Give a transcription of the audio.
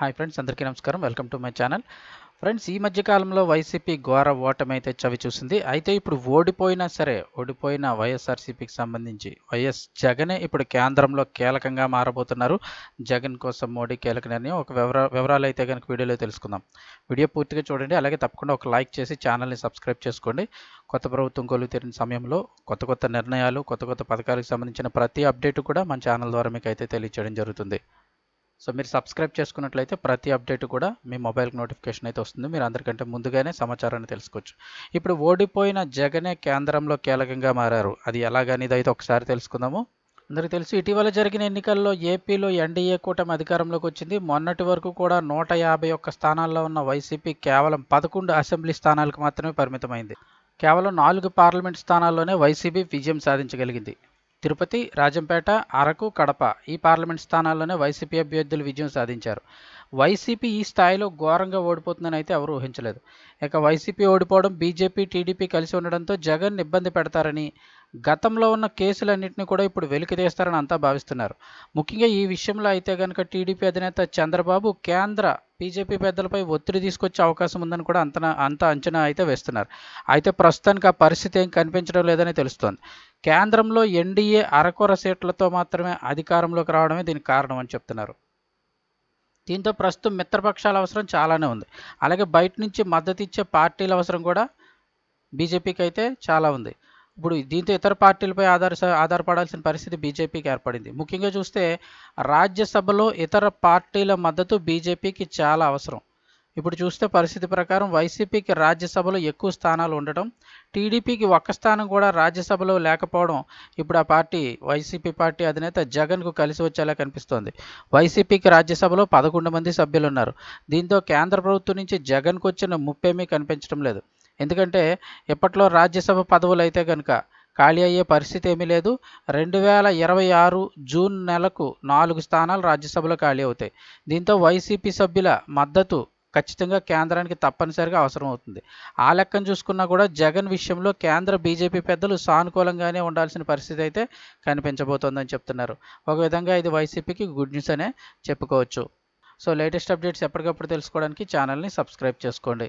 Hi friends అందరికీ నమస్కారం. Welcome to my channel. Friends ఈ మధ్యకాలంలో వైసీపీ ఘోర ఓటమి అయితే చవి చూసింది. అయితే ఇప్పుడు ఓడిపోయినా సరే ఓడిపోయిన వైఎస్ఆర్సీపీకి సంబంధించి వైఎస్ జగనే ఇప్పుడు కేంద్రంలో కీలకంగా మారబోతున్నారు. జగన్ కోసం మోడీ కీలక నిర్ణయం. ఒక వివర వివరాలు అయితే కనుక వీడియోలో తెలుసుకుందాం. వీడియో పూర్తిగా చూడండి. అలాగే తప్పకుండా ఒక లైక్ చేసి ఛానల్ని సబ్స్క్రైబ్ చేసుకోండి. కొత్త ప్రభుత్వం కొలువు తీరిన సమయంలో కొత్త కొత్త నిర్ణయాలు కొత్త కొత్త పథకాలకు సంబంధించిన ప్రతి అప్డేట్ కూడా మన ఛానల్ ద్వారా మీకు అయితే తెలియచేయడం జరుగుతుంది. సో మీరు సబ్స్క్రైబ్ చేసుకున్నట్లయితే ప్రతి అప్డేట్ కూడా మీ మొబైల్కి నోటిఫికేషన్ అయితే వస్తుంది. మీరు అందరికంటే ముందుగానే సమాచారాన్ని తెలుసుకోవచ్చు. ఇప్పుడు ఓడిపోయిన జగనే కేంద్రంలో కీలకంగా మారారు. అది ఎలాగనేది అయితే ఒకసారి తెలుసుకుందాము. అందరికీ తెలుసు ఇటీవల జరిగిన ఎన్నికల్లో ఏపీలో ఎన్డీఏ కూటమి అధికారంలోకి వచ్చింది. మొన్నటి వరకు కూడా నూట యాభై ఒక్క స్థానాల్లో ఉన్న వైసీపీ కేవలం పదకొండు అసెంబ్లీ స్థానాలకు మాత్రమే పరిమితమైంది. కేవలం నాలుగు పార్లమెంట్ స్థానాల్లోనే వైసీపీ విజయం సాధించగలిగింది. తిరుపతి రాజంపేట అరకు కడప ఈ పార్లమెంట్ స్థానాల్లోనే వైసీపీ అభ్యర్థులు విజయం సాధించారు. వైసీపీ ఈ స్థాయిలో ఘోరంగా ఓడిపోతుందని అయితే ఎవరు ఊహించలేదు. ఇక వైసీపీ ఓడిపోవడం బీజేపీ టీడీపీ కలిసి ఉండడంతో జగన్ ఇబ్బంది పెడతారని గతంలో ఉన్న కేసులన్నింటినీ కూడా ఇప్పుడు వెలికి తీస్తారని అంతా భావిస్తున్నారు. ముఖ్యంగా ఈ విషయంలో అయితే కనుక టీడీపీ అధినేత చంద్రబాబు కేంద్ర బీజేపీ పెద్దలపై ఒత్తిడి తీసుకొచ్చే అవకాశం ఉందని కూడా అంత అంత అంచనా అయితే వేస్తున్నారు. అయితే ప్రస్తుతానికి ఆ పరిస్థితి ఏం కనిపించడం లేదని తెలుస్తోంది. కేంద్రంలో ఎన్డీఏ అరకొర సీట్లతో మాత్రమే అధికారంలోకి రావడమే దీనికి కారణం అని చెప్తున్నారు. దీంతో ప్రస్తుతం మిత్రపక్షాల అవసరం చాలానే ఉంది. అలాగే బయట నుంచి మద్దతు ఇచ్చే పార్టీల అవసరం కూడా బీజేపీకి అయితే చాలా ఉంది. ఇప్పుడు దీంతో ఇతర పార్టీలపై ఆధార ఆధారపడాల్సిన పరిస్థితి బీజేపీకి ఏర్పడింది. ముఖ్యంగా చూస్తే రాజ్యసభలో ఇతర పార్టీల మద్దతు బీజేపీకి చాలా అవసరం. ఇప్పుడు చూస్తే పరిస్థితి ప్రకారం వైసీపీకి రాజ్యసభలో ఎక్కువ స్థానాలు ఉండటం టీడీపీకి ఒక్క స్థానం కూడా రాజ్యసభలో లేకపోవడం ఇప్పుడు ఆ పార్టీ వైసీపీ పార్టీ అధినేత జగన్కు కలిసి వచ్చేలా కనిపిస్తోంది. వైసీపీకి రాజ్యసభలో పదకొండు మంది సభ్యులు ఉన్నారు దీంతో కేంద్ర ప్రభుత్వం నుంచి జగన్కు వచ్చిన ముప్పేమీ కనిపించడం లేదు. ఎందుకంటే ఇప్పట్లో రాజ్యసభ పదవులు అయితే కనుక ఖాళీ అయ్యే పరిస్థితి ఏమీ లేదు. రెండు వేల ఇరవై ఆరు జూన్ నెలకు నాలుగు స్థానాలు రాజ్యసభలో ఖాళీ అవుతాయి. దీంతో వైసీపీ సభ్యుల మద్దతు ఖచ్చితంగా కేంద్రానికి తప్పనిసరిగా అవసరం అవుతుంది. ఆ లెక్కను చూసుకున్నా కూడా జగన్ విషయంలో కేంద్ర బీజేపీ పెద్దలు సానుకూలంగానే ఉండాల్సిన పరిస్థితి అయితే కనిపించబోతోందని చెప్తున్నారు. ఒక విధంగా ఇది వైసీపీకి గుడ్ న్యూస్ అనే చెప్పుకోవచ్చు. సో లేటెస్ట్ అప్డేట్స్ ఎప్పటికప్పుడు తెలుసుకోవడానికి ఛానల్ని సబ్స్క్రైబ్ చేసుకోండి.